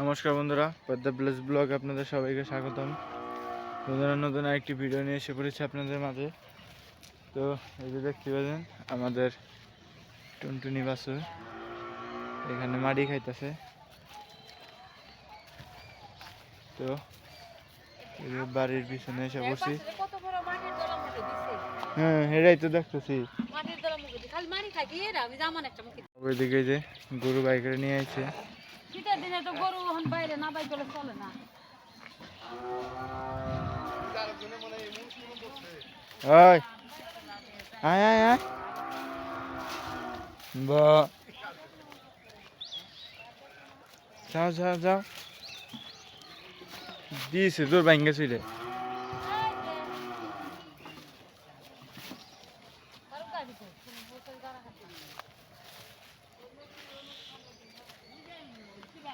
নমস্কার বন্ধুরা Padma plus blog আপনাদের সবাইকে স্বাগতম। বন্ধুরা নতুন আরেকটি ভিডিও নিয়ে এসে পড়েছি আপনাদের মাঝে। তো এই যে দেখতে পাচ্ছেন আমাদের টুনটুনি বাসু এখানে মাড়ি খাইতেছে। তো এই বাড়ির পিছনে এসে পড়ছি। হ্যাঁ এটাই তো দেখতেছি। ওইদিকে যে গরু বাইকের নিয়ে আইছে। শীতের দিনে তো গরু এখন বাইরে না বাই করলে চলে না। বা। যাও যাও যাও। দিয়েছে তোর ব্যাঙ্গে ছিল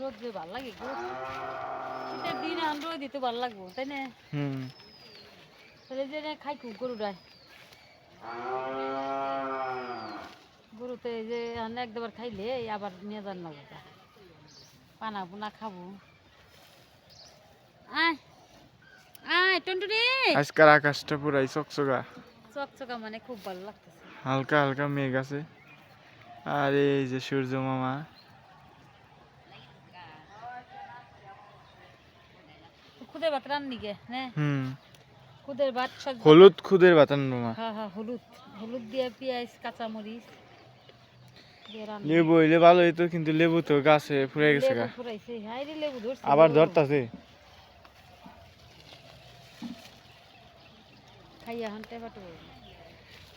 রোদ যে ভালো লাগে শীতের দিন এখন রোদ দিতে ভালো লাগবো তাই না? হুম। তাহলে যে খাই খুব গরুটায় গরুতে এই যে এক দুবার খাইলে আবার নিয়ে যান না ওটা পানা পুনা খাব। আয় আয় টন্টুরি আজকাল আকাশটা পুরাই চকচকা। চকচকা মানে খুব ভালো লাগতেছে। হালকা হালকা মেঘ আছে। আর এই যে সূর্য মামা। খুদের ভাত রান্নি গে হ্যাঁ হুম। খুদের ভাত হলুদ খুদের বাতান মামা হ্যাঁ হ্যাঁ হলুদ। হলুদ দিয়ে পেঁয়াজ কাঁচামরিচ দিয়ে রান্না। লেবু হইলে ভালো হইতো কিন্তু লেবু তো গাছে ফুরে গেছে গা। আবার। ধরতাছে।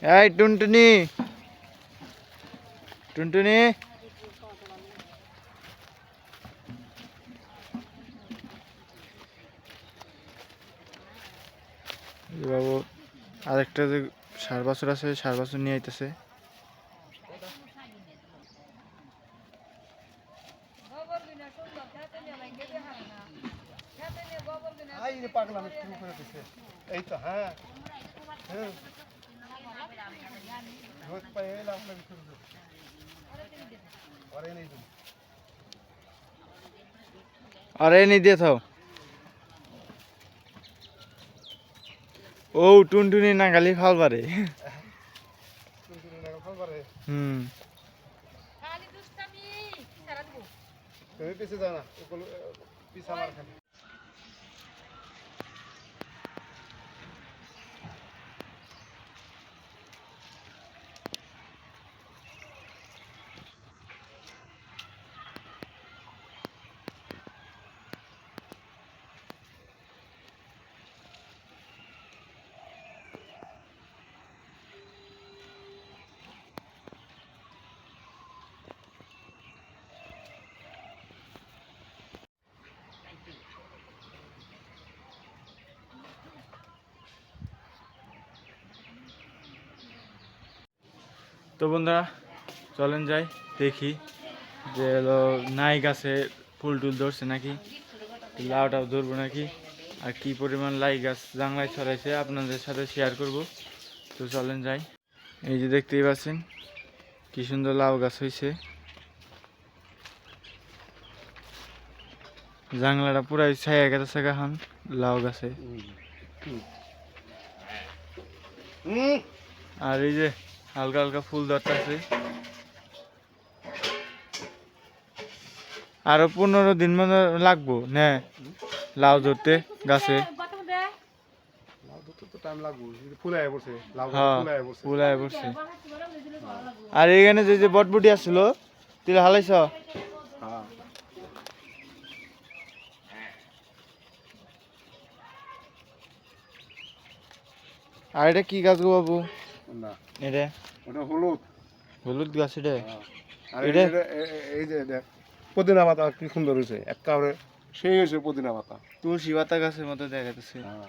এই টুনটুনি টুনটুনি। এই বাবু আরেকটা যে সার বছর আছে সার বছর নিয়ে আইতেছে। এই তো হ্যাঁ। হ্যাঁ। রোজ পাই এলাম না শুরু আরে নেই তুমি আরে নি দিয়ে থাও ও টুনটুনি না খালি ফাল পারে তুমি তুমি না ফল পারে হুম। খালি দুষ্টামি সারা পিছে যাও না ওগুলো পিছে আমার তো বন্ধুরা চলেন যাই দেখি যে হলো নাই গাছে ফুল টুল ধরছে নাকি? লাউটাও ধরবো নাকি? আর কি পরিমাণ লাই গাছ জাংলায় ছড়াইছে আপনাদের সাথে শেয়ার করব। তো চলেন যাই। এই যে দেখতেই পাচ্ছেন কি সুন্দর লাউ গাছ হয়েছে জাংলাটা পুরাই ছায়া গেছে এখন লাউ গাছে। আর এই যে হালকা হালকা ফুল ধরতেছে। আরও পনেরো দিন মতো লাগবো না। লাউ ধরতে গাছে। হ্যাঁ আর এখানে যে যে বটবুটি আসছিল তুই হালাইছ? হ্যাঁ। আর এটা কি গাছ গো বাবু? না। এটা? ওটা হলুদ। হলুদ গাছ এটা? হ্যাঁ। আর এটা? এই যে- দেখ পুদিনা পাতা কি সুন্দর হয়েছে একেবারে সেই হয়েছে পুদিনা পাতা। তুলসী পাতা গাছের মতো দেখাতেছে। হ্যাঁ।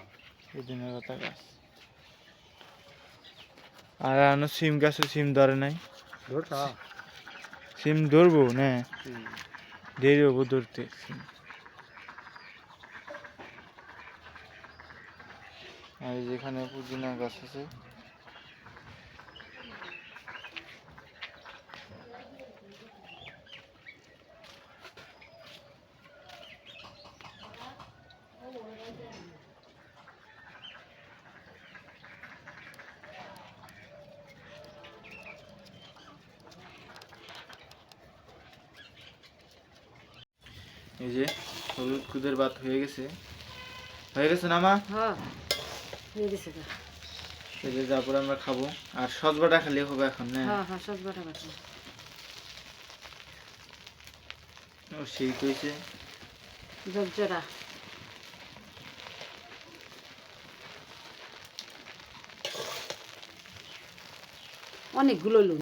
পুদিনা পাতা গাছ। আর এখনও সিম গাছে সিম ধরে নাই। ধরটা সিম ধরবো না? দেরি হব ধরতে সিম। আর যেখানে পুদিনা গাছ আছে। এই যে হলুদ খুদের ভাত হয়ে গেছে। হয়ে গেছে না মা? হ্যাঁ এই যে তারপরে আমরা খাব। আর সজবাটা খালি হবে এখন না? হ্যাঁ হ্যাঁ ও সেই কইছে জলজরা অনেকগুলো লোক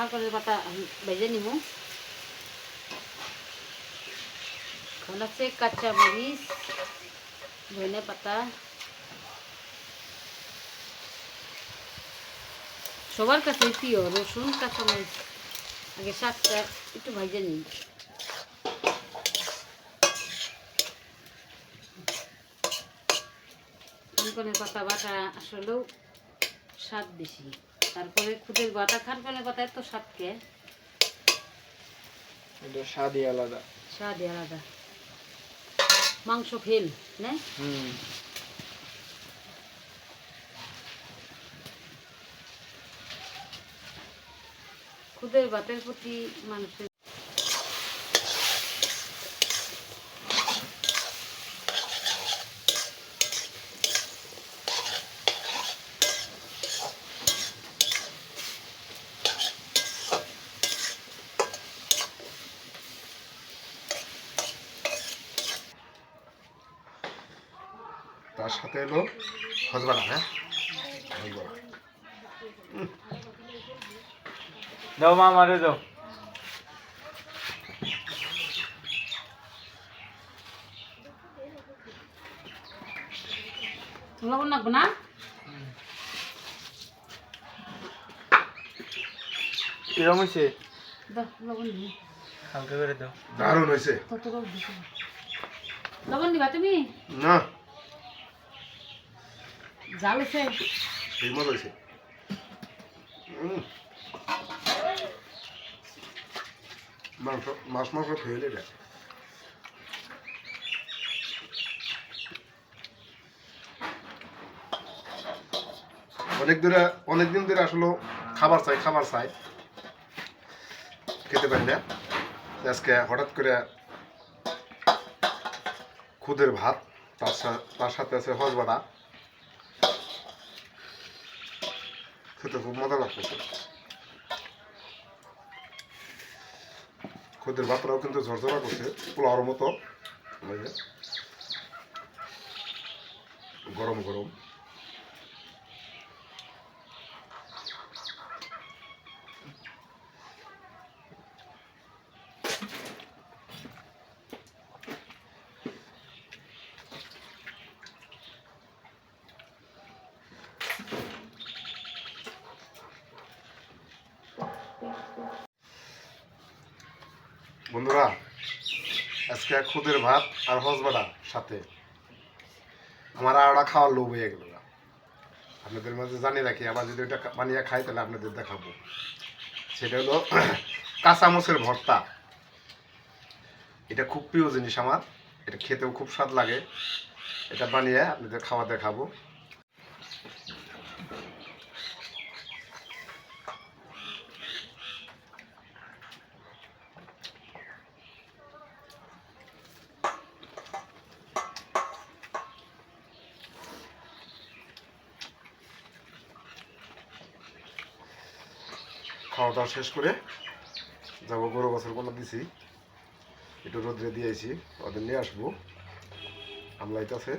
কাঁকড়ের পাতা বেজে নিব এখন আছে কাঁচা মরিচ ধনে পাতা। সবার কাছে প্রিয় রসুন, কাঁচা মরিচ। আগে শাকটা একটু ভাজে নিই। পাতা বাটা আসলেও স্বাদ বেশি। তারপরে খুদের বাটা খানকনের কথা এত স্বাদ কে এটা স্বাদই আলাদা। স্বাদই আলাদা। মাংস ফেল না? হুম। খুদের ভাতের প্রতি মানুষের তার সাথে এলো। হজবাড়া হ্যাঁ? হজবাড়া দাও মা মারে দাও। লবণ লাগবো না? কিরম হয়েছে হালকা করে দাও। দারুণ হয়েছে? লবণ দিবা তুমি? না। মাছ অনেক ধরে অনেক দিন ধরে আসলে খাবার চাই খাবার চাই। খেতে পারি না। আজকে হঠাৎ করে খুদের ভাত, তার সাথে আছে হজবাটা খেতে খুব মজা লাগতেছে খুদের ভাতটাও কিন্তু ঝরঝরা করছে পোলাওয়ার মতো। গরম গরম বন্ধুরা, আজকে খুদের ভাত আর হজবাটা সাথে। আমার আড়া খাওয়ার লোভ হয়ে গেল আপনাদের মাঝে জানিয়ে রাখি, আবার যদি ওটা বানিয়ে খাই, তাহলে আপনাদের দেখাবো। সেটা হলো কাঁচামচের ভর্তা। এটা খুব প্রিয় জিনিস আমার। এটা খেতেও খুব স্বাদ লাগে। এটা বানিয়ে আপনাদের খাওয়া দেখাবো। খাওয়া দাওয়া শেষ করে যাব গরু বছর কোনো দিছি। একটু রোদ্রে দিয়েছি ওদের নিয়ে আসব। আমলাইতে আছে